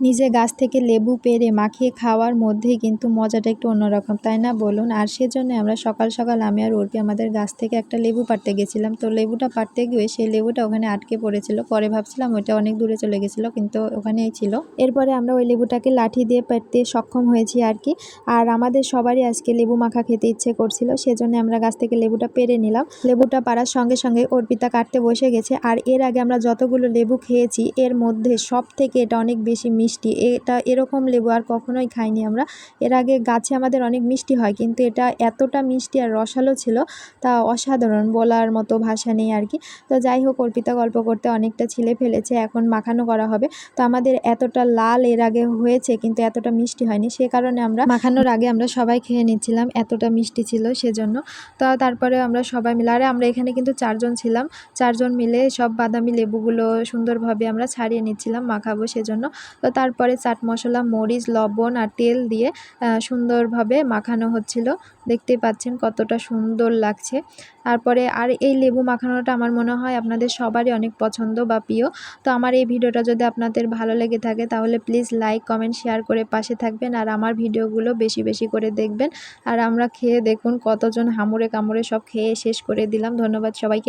নিজে গাছ থেকে লেবু পেরে মাখিয়ে খাওয়ার মধ্যেই কিন্তু মজাটা একটু অন্যরকম, তাই না? বলুন। আর সেজন্য আমরা সকাল সকাল আমি আর অর্পি আমাদের গাছ থেকে একটা লেবু পাড়তে গেছিলাম। তো লেবুটা পাড়তে গিয়ে সেই লেবুটা ওখানে আটকে পড়েছিল। পরে ভাবছিলাম ওইটা অনেক দূরে চলে গেছিল, কিন্তু ওখানেই ছিল। এরপরে আমরা ওই লেবুটাকে লাঠি দিয়ে পাড়তে সক্ষম হয়েছি আর কি। আর আমাদের সবারই আজকে লেবু মাখা খেতে ইচ্ছে করছিল, সেজন্য আমরা গাছ থেকে লেবুটা পেরে নিলাম। লেবুটা পাড়ার সঙ্গে সঙ্গে অর্পিতা কাটতে বসে গেছে। আর এর আগে আমরা যতগুলো লেবু খেয়েছি, এর মধ্যে সব থেকে এটা অনেক বেশি মিষ্টি, এটা এরকম লেবু আর কখনোই খাইনি আমরা। এর আগে গাছে আমাদের অনেক মিষ্টি হয়, কিন্তু এটা এতটা মিষ্টি আর রসালো ছিল, তা অসাধারণ বলার মতো ভাষা নেই আর কি। তো যাই হোক, অর্পিতা গল্প করতে অনেকটা ছিলে ফেলেছে, এখন মাখানো করা হবে। তো আমাদের এতটা লাল এর আগে হয়েছে, কিন্তু এতটা মিষ্টি হয়নি। সে কারণে আমরা মাখানোর আগে আমরা সবাই খেয়ে নিচ্ছিলাম, এতটা মিষ্টি ছিল সেজন্য। তো তারপরে আমরা সবাই মিলে, আরে আমরা এখানে কিন্তু চারজন ছিলাম, চারজন মিলে সব বাদামি লেবুগুলো সুন্দরভাবে আমরা ছাড়িয়ে নিচ্ছিলাম, মাখাবো সেজন্য। তো তারপরে চাট মশলা, মরিচ, লবণ আর তেল দিয়ে সুন্দরভাবে মাখানো হচ্ছিল। দেখতেই পাচ্ছেন কতটা সুন্দর লাগছে। তারপরে আর এই লেবু মাখানোটা আমার মনে হয় আপনাদের সবারই অনেক পছন্দ বা প্রিয়। তো আমার এই ভিডিওটা যদি আপনাদের ভালো লেগে থাকে, তাহলে প্লিজ লাইক কমেন্ট শেয়ার করে পাশে থাকবেন আর আমার ভিডিওগুলো বেশি বেশি করে দেখবেন। আর আমরা খেয়ে দেখুন কতজন হামুড়ে কামড়ে সব খেয়ে শেষ করে দিলাম। ধন্যবাদ সবাইকে।